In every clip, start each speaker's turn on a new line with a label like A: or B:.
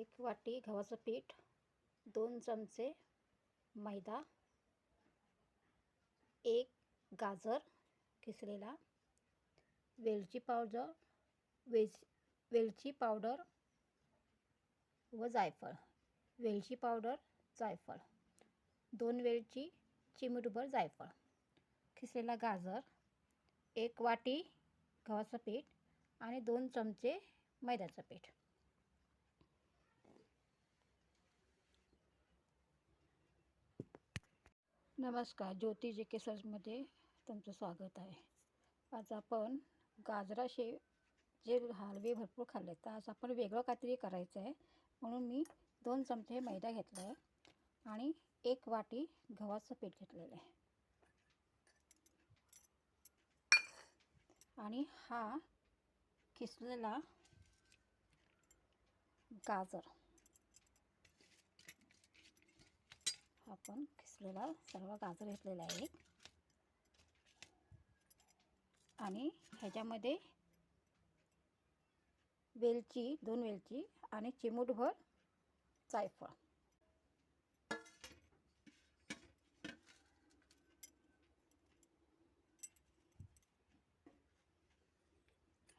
A: एक वाटी गव्हाचं पीठ दोन चमचे मैदा एक गाजर किसलेला वेलची पावडर वेज वेलची पावडर व जायफळ. वेलची पावडर जायफळ. दोन वेलची चिमूटभर जायफळ. किसलेला गाजर एक वाटी गव्हाचं पीठ आणि दोन चमचे मैद्याचं पीठ. नमस्कार ज्योती जे के तुमचं स्वागत आहे. आज आपण गाजराचे जे हलवे भरपूर खाल्ले तर आज आपण वेगळं काहीतरी करायचं आहे. म्हणून मी दोन चमचे मैदा घेतला आहे आणि एक वाटी गव्हाचं पीठ घेतलेलं आहे. आणि हा किसलेला गाजर आपण आपण किसलेला सर्व गाजर घेतलेला आहे एक आणि ह्याच्यामध्ये वेलची दोन वेलची आणि चिमूटभर जायफळ.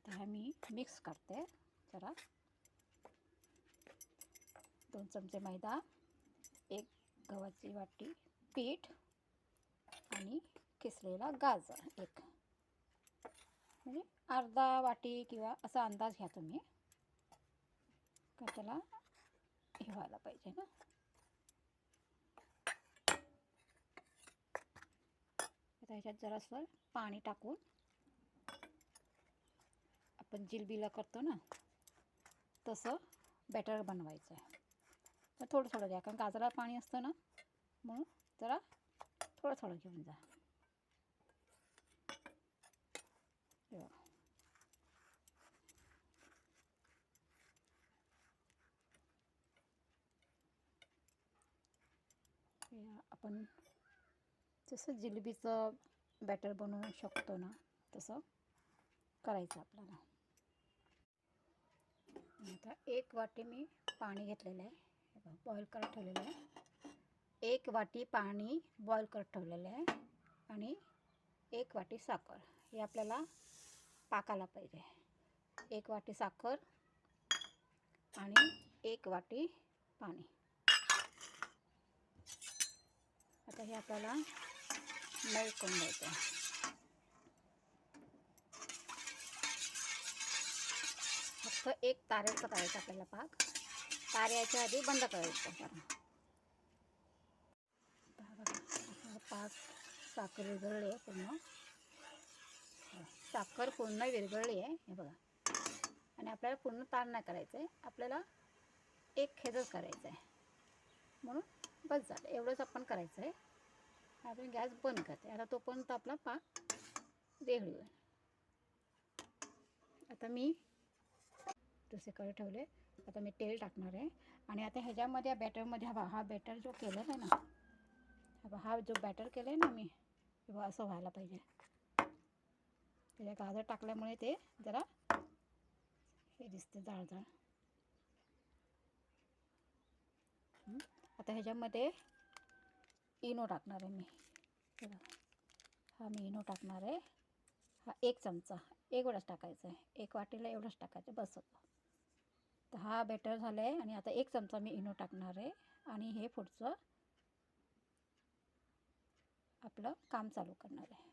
A: आता हा मी मिक्स करते जरा. दोन चमचे मैदा एक गव्हाची वाटी पीठ आणि किसलेला गाजर एक. म्हणजे अर्धा वाटी किंवा असा अंदाज घ्या तुम्ही. का त्याला हे व्हायला पाहिजे ना. आता ह्याच्यात जरासं पाणी टाकून आपण जिलबीला करतो ना तसं बॅटर बनवायचं आहे. तर थोडं थोडं द्या कारण गाजरात पाणी असतं ना म्हणून जरा थोडं थोडं घेऊन जा आपण जसं जिलेबीचं बॅटर बनवू शकतो ना तसं करायचं आपल्याला आता एक वाटी मी पाणी घेतलेलं आहे बॉईल करत ठेवलेलं आहे एक वाटी पाणी बॉईल करत ठेवलेलं आहे आणि एक वाटी साखर. हे आपल्याला पाकाला पाहिजे. एक वाटी साखर आणि एक वाटी पाणी. आता हे आपल्याला मेल्ट करून द्यायचं आहे. फक्त एक तारेचं करायचं आपल्याला पाक. ताऱ्याच्या आधी बंद करायचं जरा साखर विरघळली आहे पूर्ण. साखर पूर्ण विरघळली आहे हे बघा. आणि आपल्याला पूर्ण तार नाही करायचं आहे. आपल्याला एक खेदच करायचं आहे. म्हणून बस झालं. एवढंच आपण करायचं आहे. आपण गॅस बंद करते. आता तोपर्यंत आपला पाक रेडी होईल आता मी दुसरीकडे ठेवले. आता मी तेल टाकणार आहे. आणि आता ह्याच्यामध्ये या बॅटरमध्ये हा हा बॅटर जो केलेला आहे ना हा बा हा जो बॅटर केला आहे ना मी हे असं व्हायला पाहिजे. त्याच्या गाजर टाकल्यामुळे ते जरा हे दिसते जाळ जाळ आता ह्याच्यामध्ये इनो टाकणार आहे मी. हा मी इनो टाकणार आहे. हा एक चमचा एवढाच टाकायचा आहे. एक वाटीला एवढंच टाकायचं बस होतं. तर हा बेटर झाला आहे आणि आता एक चमचा मी इनो टाकणार आहे. आणि हे पुढचं आपलं काम चालू करणार आहे.